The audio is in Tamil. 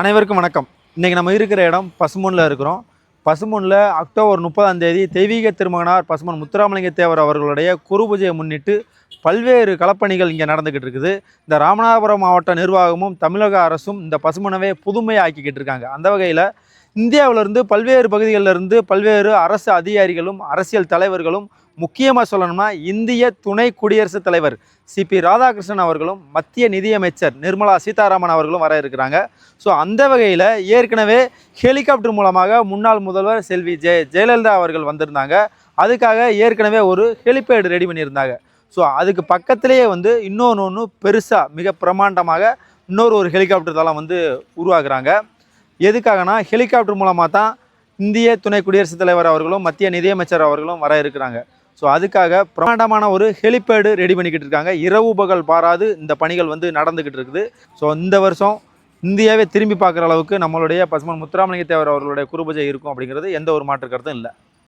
அனைவருக்கும் வணக்கம். இன்றைக்கி நம்ம இருக்கிற இடம் பசுமூனில் இருக்கிறோம். பசுமூனில் அக்டோபர் முப்பதாம் தேதி தெய்வீக திருமகனார் பசுமன் முத்துராமலிங்க தேவர் அவர்களுடைய குருபூஜையை முன்னிட்டு பல்வேறு களப்பணிகள் இங்கே நடந்துக்கிட்டு இருக்குது. இந்த ராமநாதபுரம் மாவட்ட நிர்வாகமும் தமிழக அரசும் இந்த பசுமனவே புதுமையாக்கிக்கிட்டு இருக்காங்க. அந்த வகையில் இந்தியாவிலிருந்து பல்வேறு பகுதிகளில் இருந்து பல்வேறு அரசு அதிகாரிகளும் அரசியல் தலைவர்களும் முக்கியமாக சொல்லணும்னா இந்திய துணை குடியரசுத் தலைவர் சிபி ராதாகிருஷ்ணன் அவர்களும் மத்திய நிதியமைச்சர் நிர்மலா சீதாராமன் அவர்களும் வர இருக்கிறாங்க. ஸோ அந்த வகையில் ஏற்கனவே ஹெலிகாப்டர் மூலமாக முன்னாள் முதல்வர் செல்வி ஜெய ஜெயலலிதா அவர்கள் வந்திருந்தாங்க. அதுக்காக ஏற்கனவே ஒரு ஹெலிபேடு ரெடி பண்ணியிருந்தாங்க. ஸோ அதுக்கு பக்கத்திலேயே வந்து இன்னொன்று ஒன்று பெருசாக மிக பிரமாண்டமாக இன்னொரு ஒரு ஹெலிகாப்டர் தளம் வந்து உருவாக்குறாங்க. எதுக்காகனா ஹெலிகாப்டர் மூலமாக தான் இந்திய துணை குடியரசுத் தலைவர் அவர்களும் மத்திய நிதியமைச்சர் அவர்களும் வர இருக்கிறாங்க. ஸோ அதுக்காக பிரமாண்டமான ஒரு ஹெலிபேடு ரெடி பண்ணிக்கிட்டு இருக்காங்க. இரவு பகல் பாராது இந்த பணிகள் வந்து நடந்துக்கிட்டு இருக்குது. ஸோ இந்த வருஷம் இந்தியாவே திரும்பி பார்க்குற அளவுக்கு நம்மளுடைய பசுமன் முத்துராமலிங்க தேவர் அவர்களுடைய குருபூஜை இருக்கும் அப்படிங்கிறது எந்த ஒரு மாற்று கருத்தும் இல்லை.